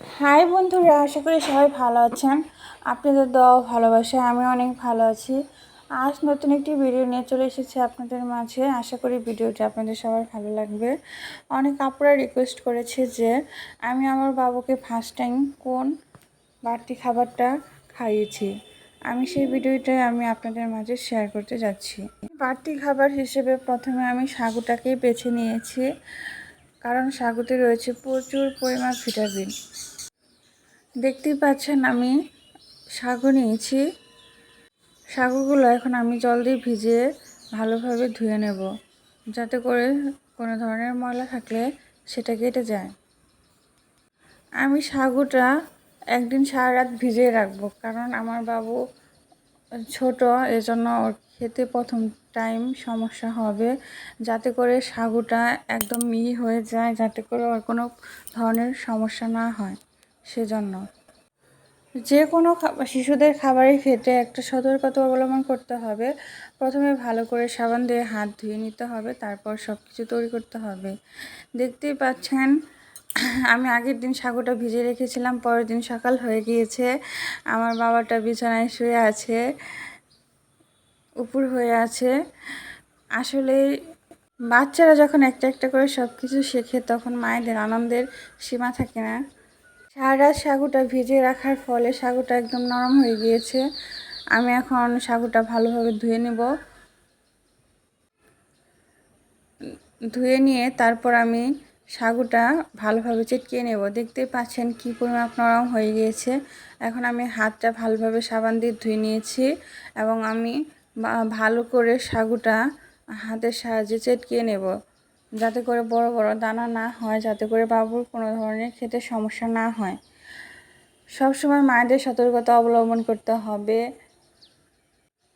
High বন্ধুরা, আশা করি সবাই ভালো আছেন। আপনাদের দোয়া ও ভালোবাসায় আমি অনেক ভালো আছি। আজ নতুন একটি ভিডিও নিয়ে চলে এসেছি আপনাদের মাঝে। আশা করি ভিডিওটি আপনাদের সবার ভালো লাগবে। অনেক আপুরা রিকোয়েস্ট করেছে যে, আমি আমার বাবুকে ফার্স্ট টাইম কোন বাড়তি খাবারটা খাইয়েছি। আমি সেই ভিডিওটাই আমি আপনাদের মাঝে শেয়ার করতে যাচ্ছি। বাড়তি খাবার হিসেবে প্রথমে আমি সাগুটাকেই বেছে নিয়েছি। কারণ সাগুতে রয়েছে প্রচুর পরিমাণ ভিটামিন। দেখতেই পাচ্ছেন আমি সাগু নিয়েছি। সাগুগুলো এখন আমি জল দিয়ে ভিজিয়ে ভালোভাবে ধুয়ে নেব, যাতে করে কোনো ধরনের ময়লা থাকলে সেটা কেটে যায়। আমি সাগুটা একদিন সারা রাত ভিজিয়ে রাখব, কারণ আমার বাবু ছোট, এজন্য ওর খেতে প্রথম টাইম সমস্যা হবে। যাতে করে সাগুটা একদম মিহি হয়ে যায়, যাতে করে আর কোনো ধরনের সমস্যা না হয় সেজন্য। যে কোনো শিশুদের খাবারের ক্ষেত্রে একটা সতর্কতা অবলম্বন করতে হবে। প্রথমে ভালো করে সাবান দিয়ে হাত ধুয়ে নিতে হবে, তারপর সব কিছু তৈরি করতে হবে। দেখতেই পাচ্ছেন, আমি আগের দিন সাগুটা ভিজে রেখেছিলাম, পরের দিন সকাল হয়ে গিয়েছে। আমার বাবাটা বিছানায় শুয়ে আছে। উপর হয়ে আছে। আসলে বাচ্চারা যখন একটা একটা করে সব কিছু শেখে, তখন মায়েদের আনন্দের সীমা থাকে না। সারা সাগুটা ভিজিয়ে রাখার ফলে সাগুটা একদম নরম হয়ে গিয়েছে। আমি এখন সাগুটা ভালোভাবে ধুয়ে নেব। ধুয়ে নিয়ে তারপর আমি সাগুটা ভালোভাবে চেটকিয়ে নেব। দেখতে পাচ্ছেন কী পরিমাপ নরম হয়ে গিয়েছে। এখন আমি হাতটা ভালোভাবে সাবান দিয়ে ধুয়ে নিয়েছি এবং আমি ভালো করে সাগুটা হাতের সাহায্যে চেটকিয়ে নেব। যাতে করে বড় বড় দানা না হয়, যাতে করে বাবুর কোনো ধরনের খেতে সমস্যা না হয়। সবসময় মায়েদের সতর্কতা অবলম্বন করতে হবে।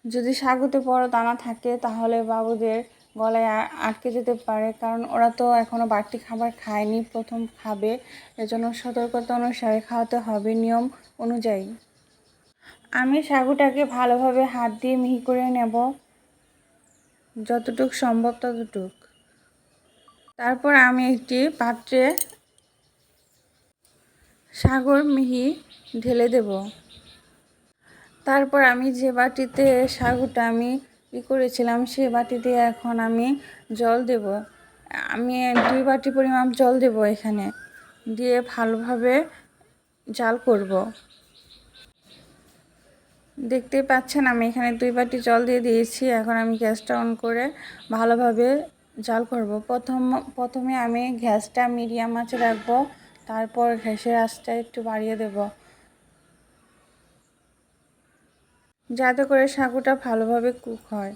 যদি সাগুতে বড় দানা থাকে, তাহলে বাবুদের গলায় আটকে যেতে পারে, কারণ ওরা তো এখনও বাড়তি খাবার খায়নি, প্রথম খাবে। এজন্য সতর্কতা অনুসারে খাওয়াতে হবে নিয়ম অনুযায়ী। আমি সাগুটাকে ভালোভাবে হাত দিয়ে মিহি করে নেব। যতটুক সম্ভব ততটুক। তারপর আমি একটি পাত্রে সাগর মিহি ঢেলে দেব। তারপর আমি যে বাটিতে সাগুটা আমি ই করেছিলাম, সে বাটিতে এখন আমি জল দেব। আমি দুই বাটি পরিমাণ জল দেব এখানে। দিয়ে ভালোভাবে জাল করব। দেখতেই পাচ্ছেন, আমি এখানে দুই বাটি জল দিয়ে দিয়েছি। এখন আমি গ্যাসটা অন করে ভালোভাবে জাল করব। প্রথম, প্রথমে আমি গ্যাসটা মিডিয়াম আঁচে রাখব, তারপর গ্যাসের আঁচটা একটু বাড়িয়ে দেব। যাতে করে সাগুটা ভালোভাবে কুক হয়।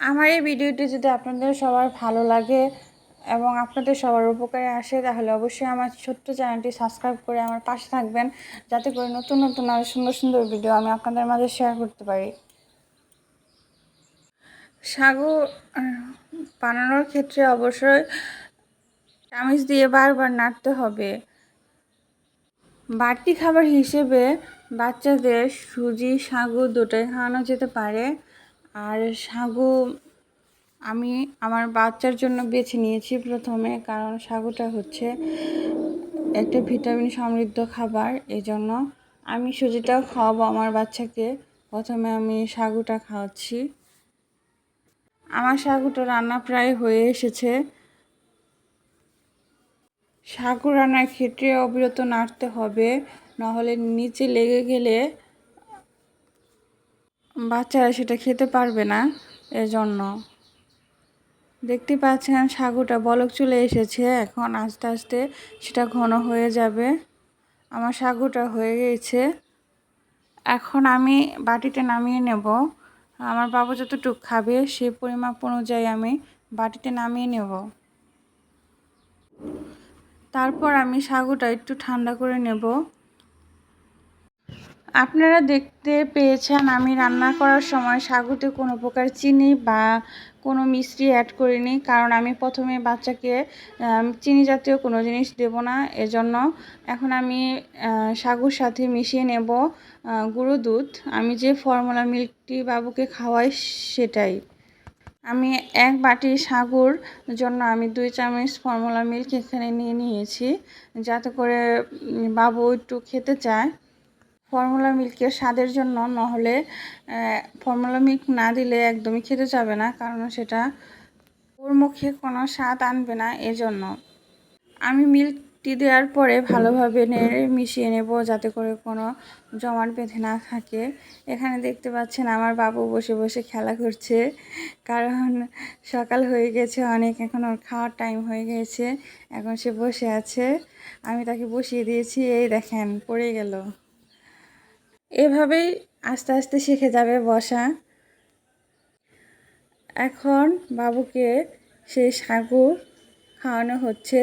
আমার এই ভিডিওটি যদি আপনাদের সবার ভালো লাগে এবং আপনাদের সবার উপকারে আসে, তাহলে অবশ্যই আমার ছোট্ট চ্যানেলটি সাবস্ক্রাইব করে আমার পাশে থাকবেন, যাতে করে নতুন নতুন আরও সুন্দর সুন্দর ভিডিও আমি আপনাদের মাঝে শেয়ার করতে পারি। সাগু বানানোর ক্ষেত্রে অবশ্যই চামিচ দিয়ে বারবার নাড়তে হবে। বাড়তি খাবার হিসেবে বাচ্চাদের সুজি, সাগু দুটোই খাওয়ানো যেতে পারে। আর সাগু আমি আমার বাচ্চার জন্য বেছে নিয়েছি প্রথমে, কারণ সাগুটা হচ্ছে একটা ভিটামিন সমৃদ্ধ খাবার এই জন্য আমি সুজিটাও খাওয়াবো আমার বাচ্চাকে। প্রথমে আমি সাগুটা খাওয়াচ্ছি। আমার সাগুটা রান্না প্রায় হয়ে এসেছে। সাগু রান্নার ক্ষেত্রে অবিরত নাড়তে হবে, নাহলে নিচে লেগে গেলে বাচ্চারা সেটা খেতে পারবে না, এজন্য। দেখতে পাচ্ছেন সাগুটা, বলক চলে এসেছে। এখন আস্তে আস্তে সেটা ঘন হয়ে যাবে। আমার সাগুটা হয়ে গেছে। এখন আমি বাটিতে নামিয়ে নেব। আমার বাবু যতটুক খাবে সে পরিমাপ অনুযায়ী আমি বাটিতে নামিয়ে নেব। তারপর আমি সাগুটা একটু ঠান্ডা করে নেব। আপনারা দেখতে পেয়েছেন আমি রান্না করার সময় সাগুতে কোনো প্রকার চিনি বা কোনো মিষ্টি অ্যাড করিনি, কারণ আমি প্রথমে বাচ্চাকে চিনি জাতীয় কোনো জিনিস দেব না। এজন্য এখন আমি সাগুর সাথে মিশিয়ে নেব গুঁড়ো দুধ। আমি যে ফর্মুলা মিল্কটি বাবুকে খাওয়াই সেটাই। আমি এক বাটি সাগুর জন্য আমি দুই চামচ ফর্মুলা মিল্ক এখানে নিয়ে নিয়েছি, যাতে করে বাবু একটু খেতে চায়। ফর্মুলা মিল্কের স্বাদের জন্য, নহলে ফর্মুলা মিল্ক না দিলে একদমই খেতে যাবে না, কারণ সেটা ওর মুখে কোনো স্বাদ আনবে না এজন্য। আমি মিল্কটি দেওয়ার পরে ভালোভাবে নেড়ে মিশিয়ে নেব যাতে করে কোনো জমাট বেঁধে না থাকে। এখানে দেখতে পাচ্ছেন আমার বাবু বসে বসে খেলা করছে, কারণ সকাল হয়ে গেছে, অনেক এখন ওর খাওয়ার টাইম হয়ে গেছে, এখন সে বসে আছে। আমি তাকে বসিয়ে দিয়েছি, এই দেখেন, পড়ে গেল। এভাবেই আস্তে আস্তে শিখে যাবে বসা। এখন বাবুকে সেই সাগু খাওয়ানো হচ্ছে।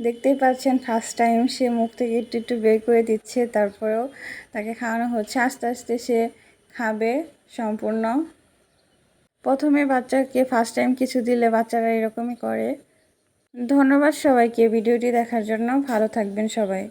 দেখতেই পাচ্ছেন ফার্স্ট টাইম সে মুখ থেকে একটু একটু বের করে দিচ্ছে, তারপরেও তাকে খাওয়ানো হচ্ছে। আস্তে আস্তে সে খাবে সম্পূর্ণ। প্রথমে বাচ্চাকে ফার্স্ট টাইম কিছু দিলে বাচ্চারা এরকমই করে। ধন্যবাদ সবাইকে ভিডিওটি দেখার জন্য। ভালো থাকবেন সবাই।